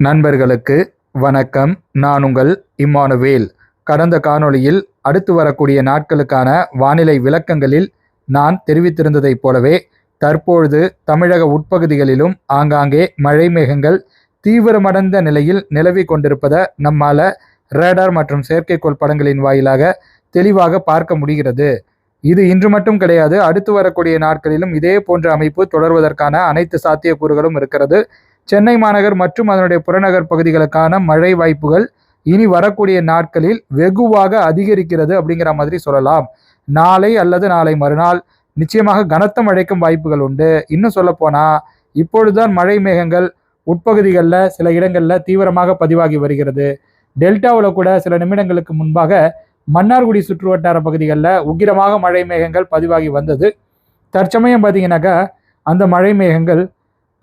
நண்பர்களுக்கு வணக்கம். நான் உங்கள் இம்மானுவேல். கடந்த காணொளியில் அடுத்து வரக்கூடிய நாட்களுக்கான வானிலை விளக்கங்களில் நான் தெரிவித்திருந்ததைப் போலவே தற்பொழுது தமிழக உட்பகுதிகளிலும் ஆங்காங்கே மழை மேகங்கள் தீவிரமடைந்த நிலையில் நிலவி கொண்டிருப்பதை நம்மால ரேடார் மற்றும் செயற்கைக்கோள் படங்களின் வாயிலாக தெளிவாக பார்க்க முடிகிறது. இது இன்று மட்டும் கிடையாது அடுத்து வரக்கூடிய நாட்களிலும் இதே போன்ற அமைப்பு தொடர்வதற்கான அனைத்து சாத்தியக்கூறுகளும் இருக்கிறது. சென்னை மாநகர் மற்றும் அதனுடைய புறநகர் பகுதிகளுக்கான மழை வாய்ப்புகள் இனி வரக்கூடிய நாட்களில் வெகுவாக அதிகரிக்கிறது அப்படிங்கிற மாதிரி சொல்லலாம். நாளை அல்லது நாளை மறுநாள் நிச்சயமாக கனத்த மழைக்கும் வாய்ப்புகள் உண்டு. இன்னும் சொல்லப்போனால் இப்பொழுதுதான் மழை மேகங்கள் உட்பகுதிகளில் சில இடங்களில் தீவிரமாக பதிவாகி வருகிறது. டெல்டாவில் கூட சில நிமிடங்களுக்கு முன்பாக மன்னார்குடி சுற்றுவட்டார பகுதிகளில் உக்கிரமாக மழை மேகங்கள் பதிவாகி வந்தது. தற்சமயம் பார்த்தீங்கன்னாக்கா அந்த மழை மேகங்கள்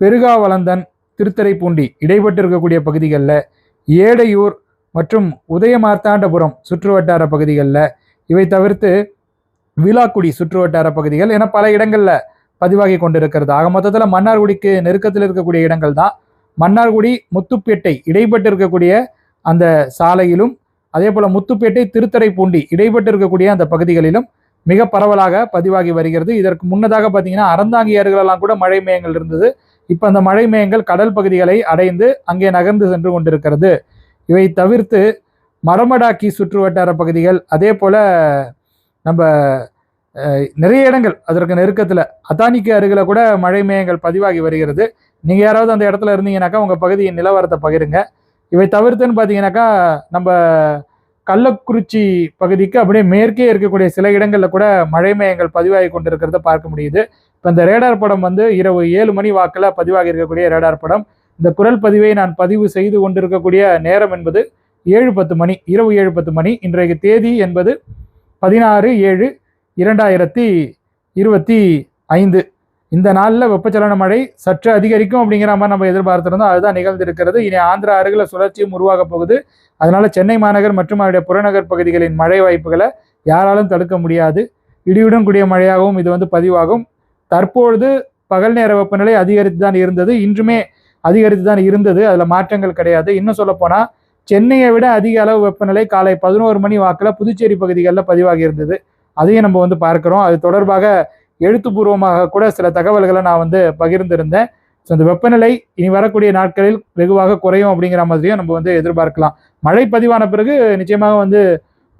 பெருகாவளந்தன் திருத்தரைப்பூண்டி இடைப்பட்டு இருக்கக்கூடிய பகுதிகளில் ஏடையூர் மற்றும் உதயமார்த்தாண்டபுரம் சுற்றுவட்டார பகுதிகளில் இவை தவிர்த்து விழாக்குடி சுற்றுவட்டார பகுதிகள் என பல இடங்களில் பதிவாகி கொண்டிருக்கிறது. ஆக மொத்தத்தில் மன்னார்குடிக்கு நெருக்கத்தில் இருக்கக்கூடிய இடங்கள் தான். மன்னார்குடி முத்துப்பேட்டை இடைப்பட்டு இருக்கக்கூடிய அந்த சாலையிலும் அதே போல் முத்துப்பேட்டை திருத்தரைப்பூண்டி இடைப்பட்டு இருக்கக்கூடிய அந்த பகுதிகளிலும் மிக பரவலாக பதிவாகி வருகிறது. இதற்கு முன்னதாக பார்த்தீங்கன்னா அறந்தாங்கி அருகிலெல்லாம் கூட மழை மேயங்கள் இருந்தது. இப்போ அந்த மழை மேயங்கள் கடல் பகுதிகளை அடைந்து அங்கே நகர்ந்து சென்று கொண்டிருக்கிறது. இவை தவிர்த்து மரமடாக்கி சுற்று வட்டார பகுதிகள் அதே போல் நம்ம நிறைய இடங்கள் அதற்கு நெருக்கத்தில் அத்தானிக்கு அருகில் கூட மழை மேகங்கள் பதிவாகி வருகிறது. நீங்கள் யாராவது அந்த இடத்துல இருந்தீங்கன்னாக்கா உங்கள் பகுதியின் நிலவரத்தை பகிருங்க. இவை தவிர்த்துன்னு பார்த்தீங்கன்னாக்கா நம்ம கள்ளக்குறிச்சி பகுதிக்கு அப்படியே மேற்கே இருக்கக்கூடிய சில இடங்களில் கூட மழை மேகங்கள் பதிவாகி கொண்டிருக்கிறத பார்க்க முடியுது. இப்போ இந்த ரேடார் படம் வந்து இரவு ஏழு மணி வாக்கில் பதிவாகி இருக்கக்கூடிய ரேடார் படம். இந்த குரல் பதிவை நான் பதிவு செய்து கொண்டிருக்கக்கூடிய நேரம் என்பது ஏழு பத்து மணி இரவு ஏழு பத்து மணி இன்றைக்கு தேதி என்பது பதினாறு ஏழு இரண்டாயிரத்தி இருபத்தி ஐந்து. இந்த நாளில் வெப்பச்சலன மழை சற்று அதிகரிக்கும் அப்படிங்கிற மாதிரி நம்ம எதிர்பார்த்திருந்தோம். அதுதான் நிகழ்ந்திருக்கிறது. இனி ஆந்திரா அருகில் சுழற்சியும் உருவாக போகுது. அதனால சென்னை மாநகர் மற்றும் அதனுடைய புறநகர் பகுதிகளின் மழை வாய்ப்புகளை யாராலும் தடுக்க முடியாது. இடியுடன் கூடிய மழையாகவும் இது வந்து பதிவாகும். தற்பொழுது பகல் நேர வெப்பநிலை அதிகரித்து தான் இருந்தது. இன்றுமே அதிகரித்து தான் இருந்தது. அதில் மாற்றங்கள் கிடையாது. இன்னும் சொல்லப்போனால் சென்னையை விட அதிக அளவு வெப்பநிலை காலை பதினோரு மணி வாக்கில் புதுச்சேரி பகுதிகளில் பதிவாகி இருந்தது. அதையும் நம்ம வந்து பார்க்குறோம். அது தொடர்பாக எழுத்துப்பூர்வமாக கூட சில தகவல்களை நான் வந்து பகிர்ந்திருந்தேன். ஸோ இந்த வெப்பநிலை இனி வரக்கூடிய நாட்களில் வெகுவாக குறையும் அப்படிங்கிற மாதிரியும் நம்ம வந்து எதிர்பார்க்கலாம். மழை பதிவான பிறகு நிச்சயமாக வந்து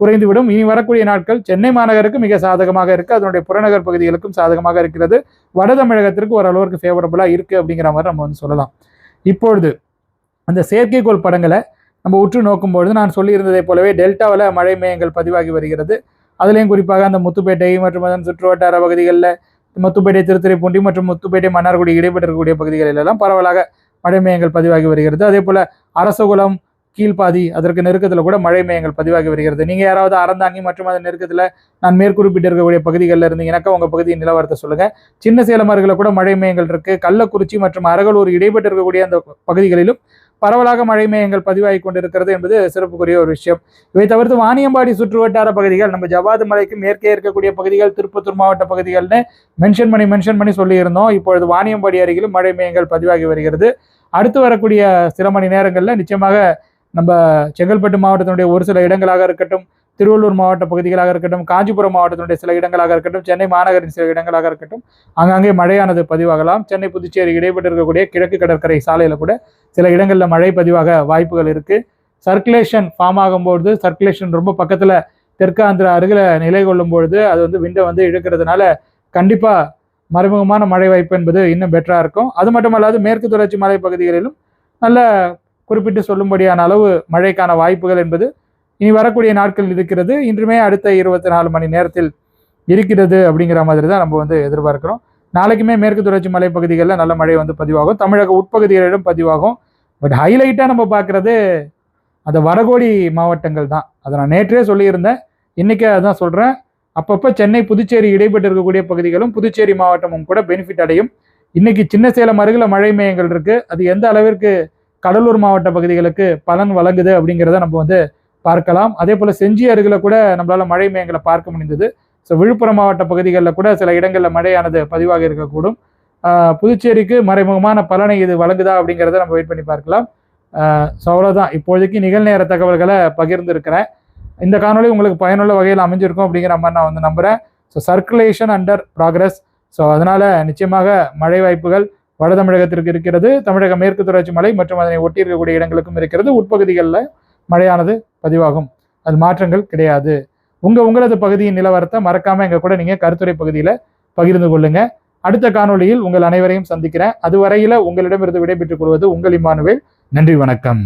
குறைந்துவிடும். இனி வரக்கூடிய நாட்கள் சென்னை மாநகருக்கு மிக சாதகமாக இருக்கு. அதனுடைய புறநகர் பகுதிகளுக்கும் சாதகமாக இருக்கிறது. வட தமிழகத்திற்கு ஓரளவுக்கு ஃபேவரபுளாக இருக்கு அப்படிங்கிற மாதிரி நம்ம வந்து சொல்லலாம். இப்பொழுது அந்த செயற்கைக்கோள் படங்களை நம்ம உற்று நோக்கும்பொழுது நான் சொல்லியிருந்ததை போலவே டெல்டாவில் மழை மேயங்கள் பதிவாகி வருகிறது. அதுலேயும் குறிப்பாக அந்த முத்துப்பேட்டை மற்றும் அதன் சுற்றுவட்டார பகுதிகளில் முத்துப்பேட்டை திருத்துறைப்பூண்டி மற்றும் முத்துப்பேட்டை மன்னார்குடி இடைப்பட்டிருக்கக்கூடிய பகுதிகளில் எல்லாம் பரவலாக மழை மேயங்கள் பதிவாகி வருகிறது. அதே போல் அரசகுலம் கீழ்பாதி அதற்கு நெருக்கத்தில் கூட மழை மேயங்கள் பதிவாகி வருகிறது. நீங்கள் யாராவது அறந்தாங்கி மற்றும் அதன் நெருக்கத்தில் நான் மேற்குறிப்பிட்டு இருக்கக்கூடிய பகுதிகளில் இருந்தீங்கன்னாக்கா உங்கள் பகுதியின் நிலவரத்தை சொல்லுங்கள் சின்ன சேலம் அருகில் கூட மழை மேயங்கள் இருக்குது கள்ளக்குறிச்சி மற்றும் அரகலூர் இடைப்பட்டு இருக்கக்கூடிய அந்த பகுதிகளிலும் பரவலாக மழை மேயங்கள் பதிவாகி கொண்டிருக்கிறது என்பது சிறப்புக்குரிய ஒரு விஷயம். இவை தவிர்த்து வாணியம்பாடி சுற்றுவட்டார பகுதிகள் நம்ம ஜவாது மலைக்கு மேற்கே இருக்கக்கூடிய பகுதிகள் திருப்பத்தூர் மாவட்ட பகுதிகள்னு மென்ஷன் பண்ணி மென்ஷன் பண்ணி சொல்லியிருந்தோம். இப்பொழுது வாணியம்பாடி அருகிலும் மழை மேயங்கள் பதிவாகி வருகிறது. அடுத்து வரக்கூடிய சில மணி நேரங்களில் நிச்சயமாக நம்ம செங்கல்பட்டு மாவட்டத்தினுடைய ஒரு சில இடங்களாக இருக்கட்டும் திருவள்ளூர் மாவட்ட பகுதிகளாக இருக்கட்டும் காஞ்சிபுரம் மாவட்டத்தினுடைய சில இடங்களாக இருக்கட்டும் சென்னை மாநகரின் சில இடங்களாக இருக்கட்டும் அங்கங்கே மழையானது பதிவாகலாம். சென்னை புதுச்சேரி இடைப்பட்டு இருக்கக்கூடிய கிழக்கு கடற்கரை சாலையில் கூட சில இடங்களில் மழை பதிவாக வாய்ப்புகள் இருக்குது சர்க்குலேஷன் ஃபார்ம் ஆகும்பொழுது சர்க்குலேஷன் ரொம்ப பக்கத்தில் தெற்கு ஆந்திரா அருகில் நிலை கொள்ளும் பொழுது அது வந்து விண்டை வந்து இழுக்கிறதுனால கண்டிப்பாக மறைமுகமான மழை வாய்ப்பு என்பது இன்னும் பெட்டராக இருக்கும். அது மட்டுமல்லாது மேற்கு தொடர்ச்சி மலை பகுதிகளிலும் நல்ல குறிப்பிட்டு சொல்லும்படியான அளவு மழைக்கான வாய்ப்புகள் என்பது இனி வரக்கூடிய நாட்கள் இருக்கிறது. இன்றுமே அடுத்த இருபத்தி நாலு மணி நேரத்தில் இருக்கிறது அப்படிங்கிற மாதிரி தான் நம்ம வந்து எதிர்பார்க்கிறோம். நாளைக்குமே மேற்கு தொடர்ச்சி மலை பகுதிகளில் நல்ல மழை வந்து பதிவாகும். தமிழக உட்பகுதிகளிடம் பதிவாகும். பட் ஹைலைட்டாக நம்ம பார்க்குறது அந்த வடகோடி மாவட்டங்கள் தான். அதை நான் நேற்றே சொல்லியிருந்தேன். இன்றைக்கே அதான் சொல்கிறேன் அப்பப்போ சென்னை புதுச்சேரி இடைப்பட்டு இருக்கக்கூடிய பகுதிகளும் புதுச்சேரி மாவட்டமும் கூட பெனிஃபிட் அடையும். இன்னைக்கு சின்ன சேலம் அருகில் மழை மேயங்கள் இருக்குது அது எந்த அளவிற்கு கடலூர் மாவட்ட பகுதிகளுக்கு பலன் வழங்குது அப்படிங்கிறத நம்ம வந்து பார்க்கலாம். அதே போல் செஞ்சி அருகில் கூட நம்மளால் மழை மேயங்களை பார்க்க முடிந்தது. ஸோ விழுப்புரம் மாவட்ட பகுதிகளில் கூட சில இடங்களில் மழையானது பதிவாக இருக்கக்கூடும். புதுச்சேரிக்கு மறைமுகமான பலனை இது வழங்குதா அப்படிங்கிறத நம்ம வெயிட் பண்ணி பார்க்கலாம். ஸோ அவ்வளோதான் இப்போதைக்கு நிகழ்நேர தகவல்களை பகிர்ந்துருக்கிறேன். இந்த காணொலி உங்களுக்கு பயனுள்ள வகையில் அமைஞ்சிருக்கும் அப்படிங்கிற மாதிரி நான் வந்து நம்புகிறேன் so circulation under progress so அதனால் நிச்சயமாக மழை வாய்ப்புகள் வட தமிழகத்திற்கு இருக்கிறது தமிழக மேற்கு தொடர்ச்சி மலை மற்றும் அதனை ஒட்டி இருக்கக்கூடிய இடங்களுக்கும் இருக்கிறது. உட்பகுதிகளில் மழையானது பதிவாகும். அது மாற்றங்கள் கிடையாது. உங்கள் உங்களது பகுதியின் நிலவரத்தை மறக்காமல் எங்கள் கூட நீங்கள் கருத்துரை பகுதியில் பகிர்ந்து கொள்ளுங்கள் அடுத்த காணொளியில் உங்கள் அனைவரையும் சந்திக்கிறேன். அதுவரையில் உங்களிடமிருந்து விடைபெற்றுக் கொள்வது உங்கள் இம்மானுவேல். நன்றி வணக்கம்.